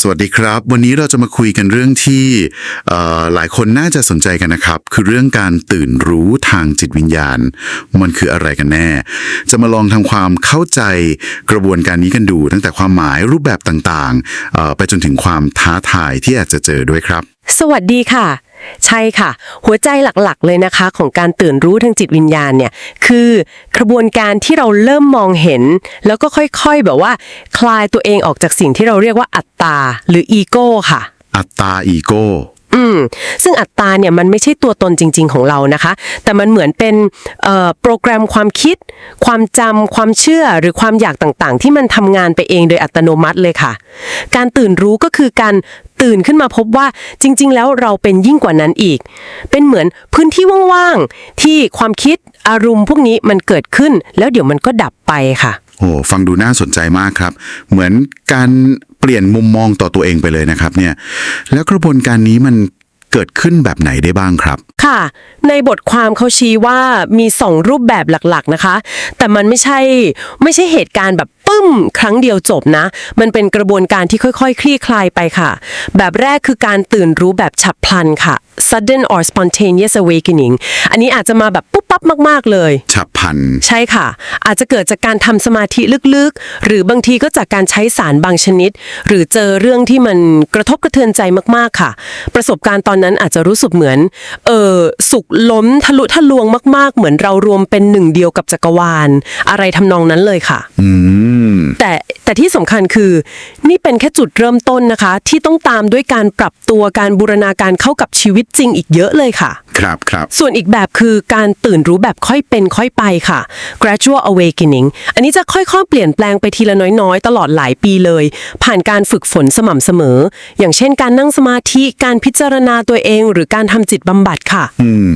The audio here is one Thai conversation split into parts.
สวัสดีครับ วันนี้เราจะมาคุยกันเรื่องที่หลายคนน่าจะสนใจกันนะครับ คือเรื่องการตื่นรู้ทางจิตวิญญาณ มันคืออะไรกันแน่ จะมาลองทำความเข้าใจกระบวนการนี้กันดู ตั้งแต่ความหมายรูปแบบต่างๆ ไปจนถึงความท้าทายที่อาจจะเจอด้วยครับ สวัสดีค่ะ ใช่ค่ะ หัวใจหลักๆ เลยนะคะ ของการตื่นรู้ทางจิตวิญญาณเนี่ยคือกระบวนการที่เราเริ่มมองเห็น แล้วก็ค่อยๆแบบว่า คลายตัวเองออกจากสิ่งที่เราเรียกว่าอัตตาหรืออีโก้ค่ะ อัตตาอีโก้ อืมซึ่งอัตตาเนี่ยมันไม่ใช่ตัวตนจริง ๆของเรานะคะ แต่มันเหมือนเป็นโปรแกรมความคิด ความจำความเชื่อหรือความอยากต่างๆ ที่มันทำงานไปเองโดยอัตโนมัติเลยค่ะ การตื่นรู้ก็คือการตื่นขึ้นมาพบว่าจริง ๆ แล้วเราเป็นยิ่งกว่านั้นอีก เป็นเหมือนพื้นที่ว่างๆที่ความคิดอารมณ์พวกนี้มันเกิดขึ้น แล้วเดี๋ยวมันก็ดับไปค่ะ โอ้ฟังดูน่าสนใจมากครับ เหมือนการเปลี่ยนมุมมองต่อตัวเองไปเลยนะครับเนี่ยแล้วกระบวนการนี้มันเกิดขึ้นแบบไหนได้บ้างครับ ค่ะ ในบทความเขาชี้ว่ามีสองรูปแบบหลักๆนะคะ แต่มันไม่ใช่ไม่ใช่เหตุการณ์แบบ ปึ้ม ครั้งเดียวจบนะ มันเป็นกระบวนการที่ค่อยๆ คลี่คลายไปค่ะ แบบแรกคือการตื่นรู้แบบฉับพลันค่ะ sudden or spontaneous awakening อันนี้อาจจะมาแบบปุ๊บปั๊บมาก ๆ เลย ฉับพลัน ใช่ค่ะ อาจจะเกิดจากการทำสมาธิลึกๆ หรือบางทีก็จากการใช้สารบางชนิด หรือเจอเรื่องที่มันกระทบกระเทือนใจมากๆค่ะ ประสบการณ์ตอนนั้นอาจจะรู้สึกเหมือน เออสุกล้มทะลุทะลวงมาก ๆ เหมือนเรารวมเป็นหนึ่งเดียวกับจักรวาล อะไรทำนองนั้นเลยค่ะ อืมแต่แต่ที่สำคัญคือ นี่เป็นแค่จุดเริ่มต้นนะคะ ที่ต้องตามด้วยการปรับตัวการบูรณาการเข้ากับชีวิตจริงอีกเยอะเลยค่ะ ครับครับส่วนอีกแบบคือการตื่นรู้แบบค่อยเป็นค่อยไปค่ะ gradual awakening อันนี้จะค่อยๆ เปลี่ยนแปลงไปทีละน้อยๆ ตลอดหลายปีเลย ผ่านการฝึกฝนสม่ำเสมอ อย่างเช่นการนั่งสมาธิการพิจารณาตัวเอง หรือการทำจิตบำบัดค่ะ อืม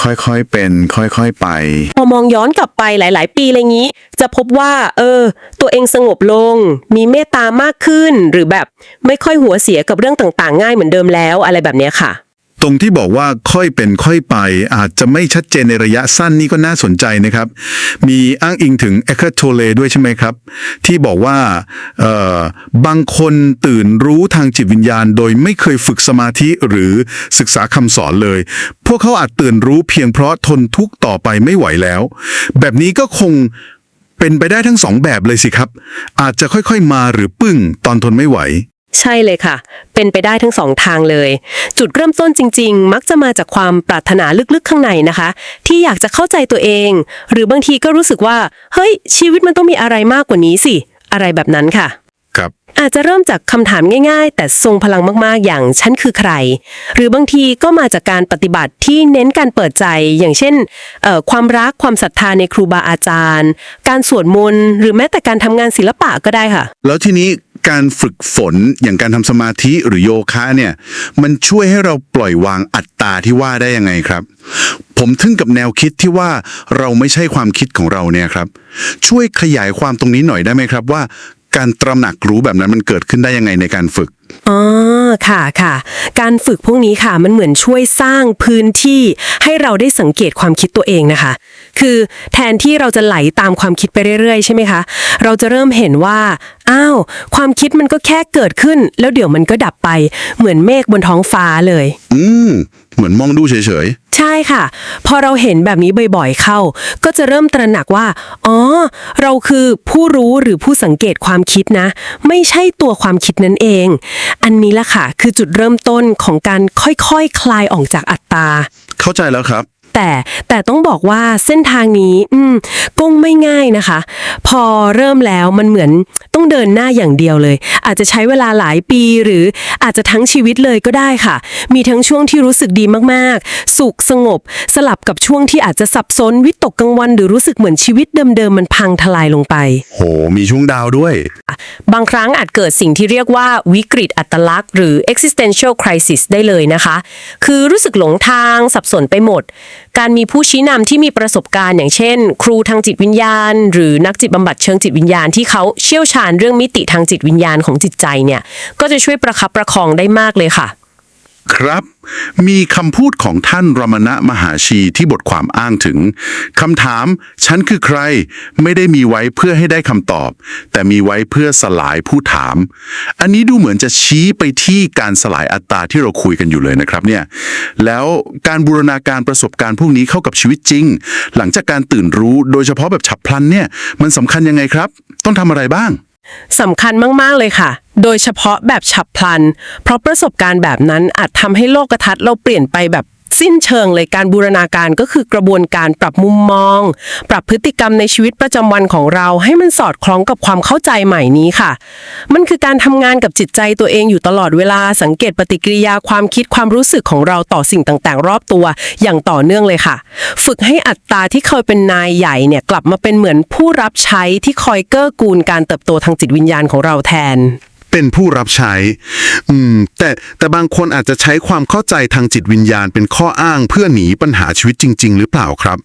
ค่อยๆเป็นค่อยๆไป พอมองย้อนกลับไปหลาย ๆ ปีอะไรงี้ จะพบว่า เออ ตัวเองสงบลง มีเมตตามากขึ้น หรือแบบไม่ค่อยหัวเสียกับเรื่องต่างๆ ง่ายเหมือนเดิมแล้วอะไรแบบเนี้ยค่ะ ตรงที่บอกว่าค่อยเป็นค่อยไป อาจจะไม่ชัดเจนในระยะสั้นนี่ก็น่าสนใจนะครับ มีอ้างอิงถึงเอคโทเลด้วยใช่ไหมครับ ที่บอกว่าเอ่อบางคนตื่นรู้ทางจิตวิญญาณ โดยไม่เคยฝึกสมาธิหรือศึกษาคำสอนเลย พวกเขาอาจตื่นรู้เพียงเพราะทนทุกข์ต่อไปไม่ไหวแล้ว แบบนี้ก็คงเป็นไปได้ทั้งสองแบบเลยสิครับ อาจจะค่อยๆมาหรือปึ้งตอนทนไม่ไหว ใช่เลยค่ะ เป็นไปได้ทั้งสองทางเลย จุดเริ่มต้นจริง ๆ มักจะมาจากความปรารถนาลึกๆข้างในนะคะ ที่อยากจะเข้าใจตัวเอง หรือบางทีก็รู้สึกว่า เฮ้ย ชีวิตมันต้องมีอะไรมากกว่านี้สิ อะไรแบบนั้นค่ะ ครับ อาจจะเริ่มจากคำถามง่าย ๆ แต่ทรงพลังมากๆ อย่างฉันคือใคร หรือบางทีก็มาจากการปฏิบัติที่เน้นการเปิดใจ อย่างเช่นเอ่อความรักความศรัทธาในครูบาอาจารย์ การสวดมนต์หรือแม้แต่การทำงานศิลปะก็ได้ค่ะ แล้วทีนี้ การฝึกฝนอย่างการทำสมาธิหรือโยคะเนี่ยมันช่วยให้เราปล่อยวางอัตตาที่ว่าได้ยังไงครับ ผมทึ่งกับแนวคิดที่ว่าเราไม่ใช่ความคิดของเราเนี่ยครับ ช่วยขยายความตรงนี้หน่อยได้ไหมครับว่า การตระหนักรู้แบบนั้นมันเกิดขึ้นได้ยังไงในการฝึก อ๋อ ค่ะค่ะ การฝึกพวกนี้ค่ะ มันเหมือนช่วยสร้างพื้นที่ให้เราได้สังเกตความคิดตัวเองนะคะ คือแทนที่เราจะไหลตามความคิดไปเรื่อยๆ ใช่ไหมคะ เราจะเริ่มเห็นว่า อ้าว ความคิดมันก็แค่เกิดขึ้น แล้วเดี๋ยวมันก็ดับไป เหมือนเมฆบนท้องฟ้าเลย อืม เหมือนมองดูเฉยใช่ค่ะ พอเราเห็นแบบนี้บ่อยๆเข้า ก็จะเริ่มตระหนักว่า อ๋อ เราคือผู้รู้หรือผู้สังเกตความคิดนะ ไม่ใช่ตัวความคิดนั่นเอง อันนี้ละค่ะ คือจุดเริ่มต้นของการค่อยๆคคลายออกจากอัตตา ๆ เข้าใจแล้วครับ แต่แต่ต้องบอกว่าเส้นทางนี้อืมก็ไม่ง่ายนะคะ พอเริ่มแล้วมันเหมือนต้องเดินหน้าอย่างเดียวเลย อาจจะใช้เวลาหลายปีหรืออาจจะทั้งชีวิตเลยก็ได้ค่ะ มีทั้งช่วงที่รู้สึกดีมากๆ สุขสงบ สลับกับช่วงที่อาจจะสับสนวิตกกังวลหรือรู้สึกเหมือนชีวิตเดิมๆมันพังทลายลงไป โห มีช่วงดาวด้วย บางครั้งอาจเกิดสิ่งที่เรียกว่าวิกฤตอัตลักษณ์หรือ existential crisis ได้เลยนะคะ คือรู้สึกหลงทางสับสนไปหมดการมีผู้ชี้นำที่มีประสบการณ์อย่างเช่น ครูทางจิตวิญญาณ หรือนักจิตบำบัดเชิงจิตวิญญาณที่เขาเชี่ยวชาญเรื่องมิติทางจิตวิญญาณของจิตใจเนี่ยก็จะช่วยประคับประคองได้มากเลยค่ะ ครับ มีคำพูดของท่านรมณะมหาชีที่บทความอ้างถึงคำถาม ฉันคือใคร ไม่ได้มีไว้เพื่อให้ได้คำตอบ แต่มีไว้เพื่อสลายผู้ถาม อันนี้ดูเหมือนจะชี้ไปที่การสลายอัตตราที่เราคุยกันอยู่เลยนะครับเนี่ยแล้วการบูรณาการประสบการณ์พวกนี้เข้ากับชีวิตจริง หลังจากการตื่นรู้โดยเฉพาะแบบฉับพลันเนี่ยมันสำคัญยังไงครับ ต้องทำอะไรบ้าง สำคัญมาก ๆ เลยค่ะ โดยเฉพาะแบบฉับพลัน เพราะประสบการณ์แบบนั้นอาจทำให้โลกทัศน์เราเปลี่ยนไปแบบ สิ้นเชิงเลยการบูรณาการก็คือกระบวนการปรับมุมมอง ปรับพฤติกรรมในชีวิตประจำวันของเรา ให้มันสอดคล้องกับความเข้าใจใหม่นี้ค่ะ มันคือการทำงานกับจิตใจตัวเองอยู่ตลอดเวลาสังเกตปฏิกิริยาความคิดความรู้สึกของเราต่อสิ่งต่างๆ รอบตัว อย่างต่อเนื่องเลยค่ะ ฝึกให้อัตตราที่เคยเป็นนายใหญ่เนี่ยกลับมาเป็นเหมือนผู้รับใช้ที่คอยเกื้อกูลการเติบโตทางจิตวิญญาณของเราแทน เป็นผู้รับใช้ อืม แต่แต่บางคนอาจจะใช้ความเข้าใจทางจิตวิญญาณเป็นข้ออ้างเพื่อหนีปัญหาชีวิตจริง ๆ หรือเปล่าครับ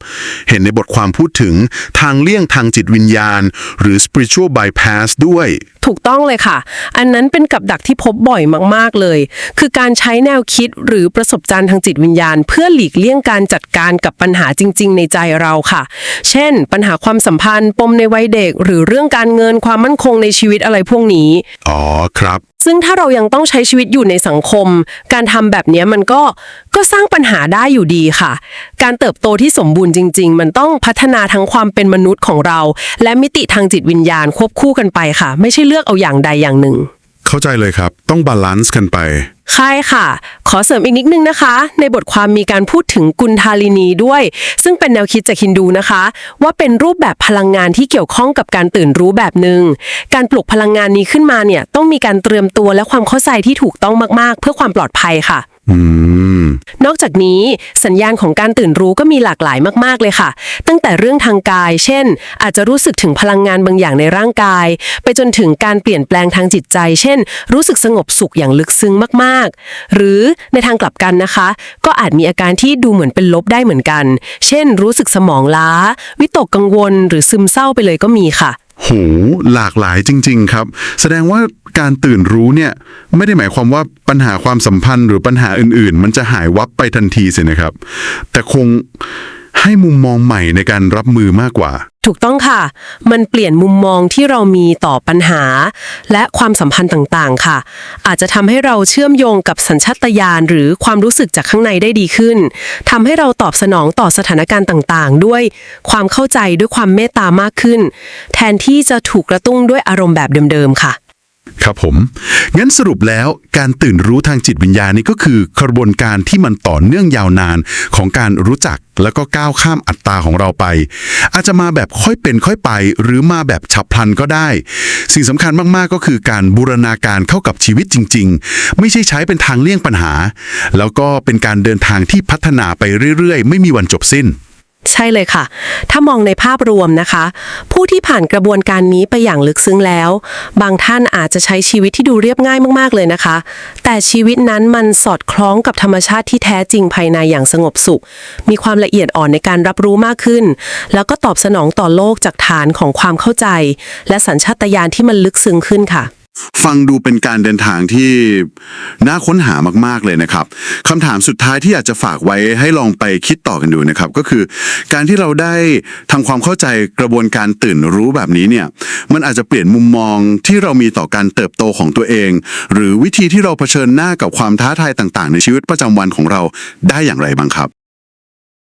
เห็นในบทความพูดถึงทางเลี่ยงทางจิตวิญญาณ หรือ spiritual bypass ด้วย ถูกต้องเลยค่ะ อันนั้นเป็นกับดักที่พบบ่อยมาก ๆ เลย คือการใช้แนวคิดหรือประสบการณ์ทางจิตวิญญาณ เพื่อหลีกเลี่ยงการจัดการกับปัญหาจริง ๆ ในใจเราค่ะ เช่น ปัญหาความสัมพันธ์ ปมในวัยเด็ก หรือเรื่องการเงินความมั่นคงในชีวิตอะไรพวกนี้ อ๋อครับ ซึ่งถ้าเรายังต้องใช้ชีวิตอยู่ในสังคม การทำแบบเนี้ยมันก็ก็สร้างปัญหาได้อยู่ดีค่ะ การเติบโตที่สมบูรณ์จริง ๆ มันต้องพัฒนาทั้งความเป็นมนุษย์ของเรา และมิติทางจิตวิญญาณควบคู่กันไปค่ะ ไม่ใช่เลือกเอาอย่างใดอย่างหนึ่ง เข้าใจเลยครับ ต้องบาลานซ์กันไป ใช่ค่ะ ขอเสริมอีกนิดนึงนะคะ ในบทความมีการพูดถึงกุนทาลินีด้วย ซึ่งเป็นแนวคิดจากฮินดูนะคะ ว่าเป็นรูปแบบพลังงานที่เกี่ยวข้องกับการตื่นรู้แบบหนึ่งการปลุกพลังงานนี้ขึ้นมาเนี่ยต้องมีการเตรียมตัวและความเข้าใจที่ถูกต้องมากๆ เพื่อความปลอดภัยค่ะ อืม นอกจากนี้สัญญาณของการตื่นรู้ก็มีหลากหลายมากๆเลยค่ะ ตั้งแต่เรื่องทางกาย เช่น อาจจะรู้สึกถึงพลังงานบางอย่างในร่างกาย ไปจนถึงการเปลี่ยนแปลงทางจิตใจ เช่น รู้สึกสงบสุขอย่างลึกซึ้งมากๆ หรือในทางกลับกันนะคะ ก็อาจมีอาการที่ดูเหมือนเป็นลบได้เหมือนกัน เช่น รู้สึกสมองล้า วิตกกังวล หรือซึมเศร้าไปเลยก็มีค่ะ โหหลากหลายจริง ๆ ครับ แสดงว่าการตื่นรู้เนี่ยไม่ได้หมายความว่าปัญหาความสัมพันธ์หรือปัญหาอื่น ๆ มันจะหายวับไปทันทีสินะครับ แต่คงให้มุมมองใหม่ในการรับมือมากกว่า ถูกต้องค่ะ มันเปลี่ยนมุมมองที่เรามีต่อปัญหา และความสัมพันธ์ต่างๆ ค่ะ อาจจะทำให้เราเชื่อมโยงกับสัญชาตญาณหรือความรู้สึกจากข้างในได้ดีขึ้นทำให้เราตอบสนองต่อสถานการณ์ต่างๆ ด้วยความเข้าใจด้วยความเมตตามากขึ้น แทนที่จะถูกกระตุ้งด้วยอารมณ์แบบเดิมๆ ค่ะ ครับผม งั้นสรุปแล้วการตื่นรู้ทางจิตวิญญาณนี่ก็คือกระบวนการที่มันต่อเนื่องยาวนานของการรู้จักแล้วก็ก้าวข้ามอัตตราของเราไป อาจจะมาแบบค่อยเป็นค่อยไป หรือมาแบบฉับพลันก็ได้ สิ่งสำคัญมากๆก็คือการบูรณาการเข้ากับชีวิตจริง ๆ ไม่ใช่ใช้เป็นทางเลี่ยงปัญหา แล้วก็เป็นการเดินทางที่พัฒนาไปเรื่อยๆ ไม่มีวันจบสิ้น ใช่เลยค่ะ ถ้ามองในภาพรวมนะคะ ผู้ที่ผ่านกระบวนการนี้ไปอย่างลึกซึ้งแล้ว บางท่านอาจจะใช้ชีวิตที่ดูเรียบง่ายมากๆเลยนะคะ แต่ชีวิตนั้นมันสอดคล้องกับธรรมชาติที่แท้จริงภายในอย่างสงบสุข มีความละเอียดอ่อนในการรับรู้มากขึ้น แล้วก็ตอบสนองต่อโลกจากฐานของความเข้าใจ และสัญชาตญาณที่มันลึกซึ้งขึ้นค่ะ ฟังดูเป็นการเดินทางที่น่าค้นหามากๆเลยนะครับคำถามสุดท้ายที่อยากจะฝากไว้ให้ลองไปคิดต่อกันดูนะครับ ก็คือการที่เราได้ทำความเข้าใจกระบวนการตื่นรู้แบบนี้เนี่ยมันอาจจะเปลี่ยนมุมมองที่เรามีต่อการเติบโตของตัวเอง หรือวิธีที่เราเผชิญหน้ากับความท้าทายต่าง ๆ ในชีวิตประจำวันของเราได้อย่างไรบ้างครับ